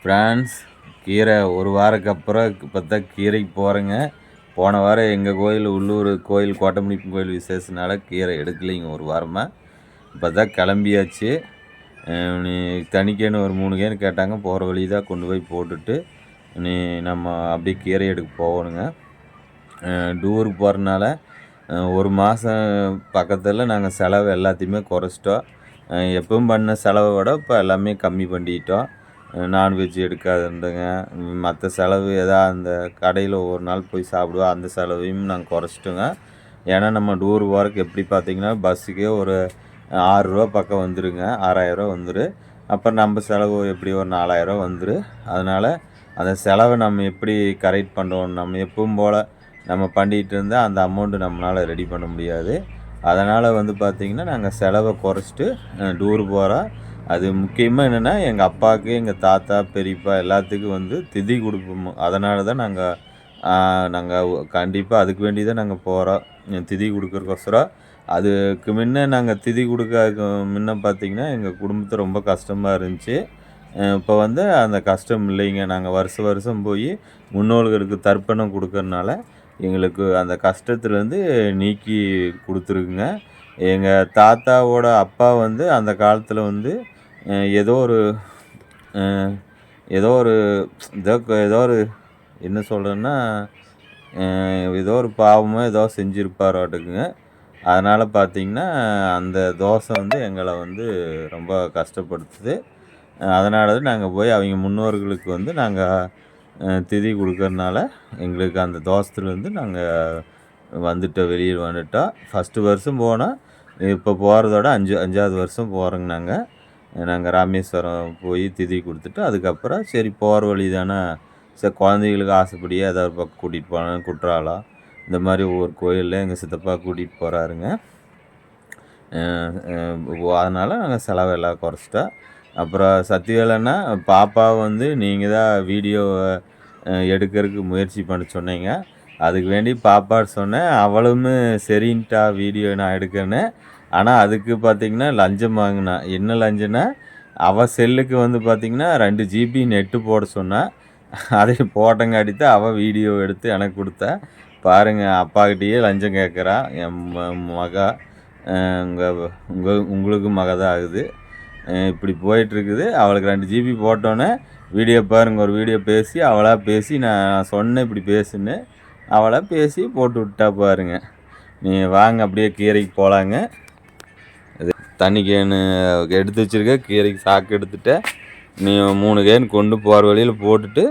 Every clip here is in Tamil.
ஃப்ரான்ஸ் கீரை ஒரு வாரத்துக்கு அப்புறம் இப்போ தான் கீரைக்கு போகிறேங்க. போன வாரம் எங்கள் கோயில் உள்ளூர் கோயில் கோட்டமணிப்பு கோயில் விசேஷனால கீரை எடுக்கலைங்க ஒரு வாரமாக இப்போ தான் கிளம்பியாச்சு. நீ தனிக்கேன்னு ஒரு மூணு கேனு கேட்டாங்க. போகிற வழி தான் கொண்டு போய் போட்டுட்டு நீ நம்ம அப்படியே கீரை எடுக்க போகணுங்க. டூருக்கு போகிறனால ஒரு மாதம் பக்கத்தில் நாங்கள் செலவு எல்லாத்தையுமே குறைச்சிட்டோம். எப்பவும் பண்ண செலவை விட இப்போ எல்லாமே கம்மி பண்ணிட்டோம். நான்வெஜ் எடுக்காது மற்ற செலவு எதா அந்த கடையில் ஒரு நாள் போய் சாப்பிடுவோம் அந்த செலவையும் நாங்கள் குறைச்சிட்டோங்க. ஏன்னா நம்ம டூர் போகிறக்கு எப்படி பார்த்தீங்கன்னா பஸ்ஸுக்கே ஒரு ஆறுரூவா பக்கம் வந்துருங்க. ஆறாயிரரூவா வந்துடு அப்புறம் நம்ம செலவு எப்படி ஒரு நாலாயிரம் வந்துடு அதனால் அந்த செலவை நம்ம எப்படி கரெக்ட் பண்ணுறோம் நம்ம எப்பவும் போல் நம்ம பண்ணிகிட்டு இருந்தால் அந்த அமௌண்ட்டு நம்மளால் ரெடி பண்ண முடியாது. அதனால் வந்து பார்த்திங்கன்னா நாங்கள் செலவை குறைச்சிட்டு டூர் போகிறோம் அது முக்கியமாக என்னென்னா எங்கள் அப்பாவுக்கு எங்கள் தாத்தா பெரியப்பா எல்லாத்துக்கும் வந்து திதி கொடுப்போம். அதனால தான் நாங்கள் நாங்கள் கண்டிப்பாக அதுக்கு வேண்டி தான் நாங்கள் போகிறோம் திதி கொடுக்குறக்கோசரம் அதுக்கு முன்ன நாங்கள் திதி கொடுக்க முன்ன பார்த்திங்கன்னா எங்கள் குடும்பத்தை ரொம்ப கஷ்டமாக இருந்துச்சு. இப்போ வந்து அந்த கஷ்டம் இல்லைங்க. நாங்கள் வருஷம் வருஷம் போய் முன்னோர்களுக்கு தர்ப்பணம் கொடுக்கறனால எங்களுக்கு அந்த கஷ்டத்துலேருந்து நீக்கி கொடுத்துருக்குங்க. எங்கள் தாத்தாவோட அப்பா வந்து அந்த காலத்தில் வந்து ஏதோ ஒரு ஏதோ ஒரு ஏதோ ஏதோ ஒரு என்ன சொல்கிறேன்னா ஏதோ ஒரு பாவமோ ஏதோ செஞ்சுருப்பாராட்டுக்குங்க அதனால் பார்த்தீங்கன்னா அந்த தோசை வந்து எங்களை வந்து ரொம்ப கஷ்டப்படுத்துது. அதனால தான் நாங்கள் போய் அவங்க முன்னோர்களுக்கு வந்து நாங்கள் திதி கொடுக்கறனால எங்களுக்கு அந்த தோசத்துலேருந்து நாங்கள் வந்துட்டோம் வெளியில் வந்துட்டோம். ஃபஸ்ட்டு வருஷம் போனால் இப்போ போகிறதோட அஞ்சு அஞ்சாவது வருஷம் போகிறோங்க நாங்கள் நாங்கள் ராமேஸ்வரம் போய் திதி கொடுத்துட்டு அதுக்கப்புறம் சரி போகிற வழி தானே சரி குழந்தைகளுக்கு ஆசைப்படியே ஏதாவது பக்கம் கூட்டிகிட்டு போனாலும் குற்றாலம். இந்த மாதிரி ஒவ்வொரு கோயிலில் எங்கள் சித்தப்பா கூட்டிகிட்டு போகிறாருங்க அதனால் நாங்கள் செலவெல்லாம் குறைச்சிட்டோம். அப்புறம் சத்தியவேலைன்னா பாப்பா வந்து நீங்கள் தான் வீடியோவை எடுக்கிறதுக்கு முயற்சி பண்ண சொன்னீங்க. அதுக்கு வேண்டி பாப்பா சொன்னேன். அவளும் சரின்ட்டா வீடியோ நான் எடுக்கிறேன்னு. ஆனால் அதுக்கு பார்த்தீங்கன்னா லஞ்சம் வாங்கினா என்ன லஞ்சம்னா அவள் செல்லுக்கு வந்து பார்த்திங்கன்னா ரெண்டு ஜிபி நெட்டு போட சொன்னால் அதை போட்டங்காட்டி தான் அவள் வீடியோ எடுத்து எனக்கு கொடுத்தா பாருங்கள் அப்பாக்கிட்டேயே லஞ்சம் கேட்குறா என் மகா உங்கள் உங்கள் உங்களுக்கு மக தான் ஆகுது. இப்படி போயிட்டுருக்குது. அவளுக்கு ரெண்டு ஜிபி போட்டோன்னே வீடியோ பாருங்க ஒரு வீடியோ பேசி அவளாக பேசி நான் சொன்னேன் இப்படி பேசுன்னு அவளாக பேசி போட்டு விட்டா பாருங்க. நீ வாங்க அப்படியே கீரைக்கு போகலாங்க தண்ணி கேனு எடுத்து வச்சுருக்க கீரைக்கு சாக்கு எடுத்துட்டு நீ மூணு கேன் கொண்டு போகிற வழியில் போட்டுட்டு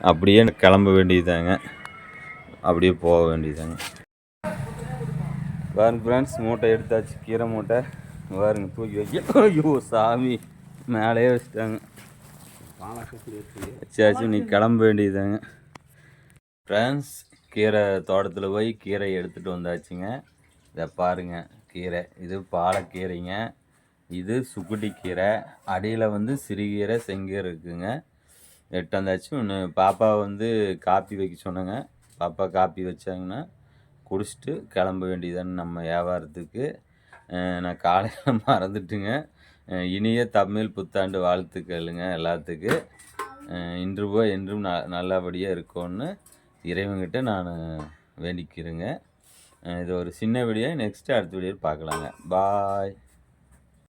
அப்படியே கிளம்ப வேண்டியதாங்க அப்படியே போக வேண்டியதாங்க பாருங்க ஃப்ரெண்ட்ஸ் மூட்டை எடுத்தாச்சு கீரை மூட்டை. பாருங்க தூக்கி வைக்க ஐயோ சாமி மேலேயே வச்சுட்டாங்க. வச்சாச்சும் நீ கிளம்ப வேண்டியதாங்க ஃப்ரெண்ட்ஸ் கீரை தோட்டத்தில் போய் கீரை எடுத்துகிட்டு வந்தாச்சுங்க. இதை பாருங்க. கீரை. இது பாலக்கீரைங்க. இது சுக்குட்டி கீரை. அடியில் வந்து சிறுகீரை செங்கீரை இருக்குங்க. எட்டாந்தாச்சும் ஒன்று பாப்பா வந்து காப்பி வைக்க சொன்னாங்க. பாப்பா காப்பி வச்சாங்கன்னா குடிச்சிட்டு கிளம்ப வேண்டியதானே நம்ம வியாபாரத்துக்கு. நான் காலையில் மறந்துட்டுங்க. இனிய தமிழ் புத்தாண்டு வாழ்த்துக்களுங்க எல்லாத்துக்கு. இன்று போய் என்றும் ந நல்லபடியாக இருக்கோன்னு இறைவன்கிட்ட நான் வேண்டிக்கிறேங்க. இது ஒரு சின்ன வீடியோ நெக்ஸ்ட்டு அடுத்த வீடியோ பார்க்கலாங்க. பாய்